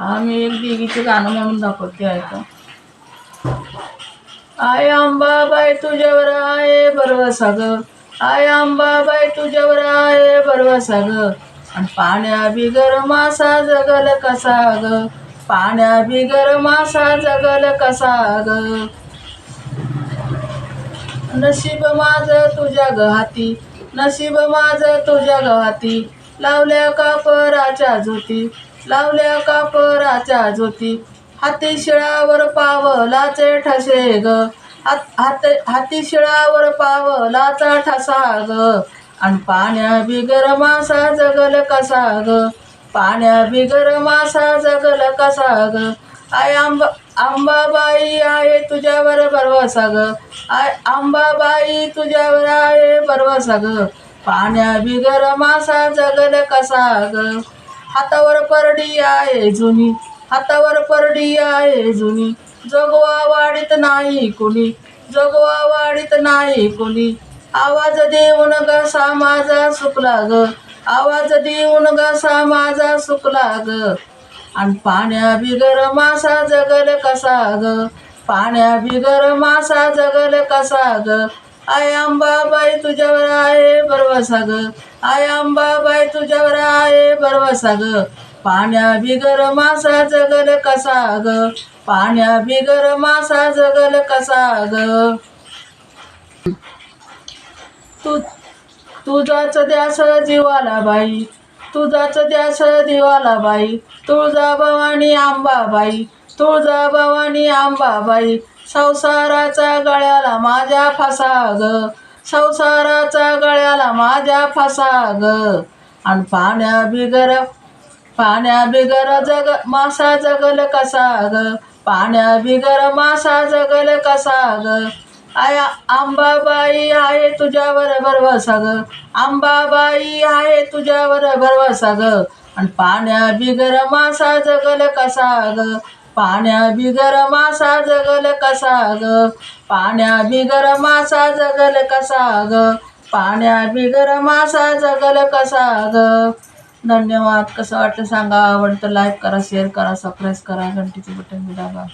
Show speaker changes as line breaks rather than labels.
आम्ही एक देवीचं गाणं म्हणून दाखवते ऐका. आय अंबाबाई तुझ्यावर आहे बरवसा ग. आय अंबाबाई तुझ्यावर आहे बरवसा ग. आणि पाण्या बिगर मासा जगल कसा ग. पाण्या बिगर मासा जगल कसा ग. नशीब माझं तुझ्या गहाती. नशीब माझं तुझ्या गहाती. लावल्या कापराच्या झोती लावल्या कापराच्या ज्योती. हाती शिळावर पावलाचे ठसे ग. हात हाती शिळावर पावलाचा ठसा ग. आणि पाण्या बिगर मासा जगल कसा ग. पाण्या बिगर मासा जगल कसा ग. आय आंबा आंबाबाई आहे तुझ्यावर भरवसा ग. आय आंबाबाई तुझ्यावर आहे भरवसा ग. पाण्या बिगर मासा जगल कसा ग. हातावर परडी आहे जुनी. हातावर परडी आहे जुनी. जगवा वाढीत नाही कोणी. जगवा वाढीत नाही कोणी. आवाज देऊन सा माझा सुकला ग. आवाज देऊन सा माझा सुकला ग. आणि पाण्या बिगर मासा जगल कसा ग? पाण्या बिगर मासा जगल कसा ग? आय अंबाबाई तुझ्यावर आहे बरवसा ग. आय अंबाबाई तुझ्या आहे बरवसा ग पाण्या बिगर मासा जगल कसा ग पाण्या बिगर मासा जगल कसा ग तू तुझाच द्यास जीवाला बाई. तुझाच द्यास दिवाला बाई. तुळजा भवानी आंबाबाई तुळजा भवानी आंबाबाई संसाराचा गळ्याला माझ्या फसा ग संसाराचा गळ्याला माझ्या फसा ग आणि पाण्या बिगर पाण्या बिगर जग मासा जगल कसा ग पाण्या बिगर मासा जगल कसा ग आया आंबाबाई आहे तुझ्यावर भरवसा ग आंबाबाई आहे तुझ्यावर भरवसा ग आणि पाण्या बिगर मासा जगल कसा ग पाण्या बिगर मासा जगल कसा ग पाण्या बिगर मासा जगल कसा ग पाण्या बिगर मासा जगल कसा ग धन्यवाद. कसं वाटलं सांगा. आवडतं लाईक करा शेअर करा सबस्क्राईब करा. घंटीचं बटन दाबा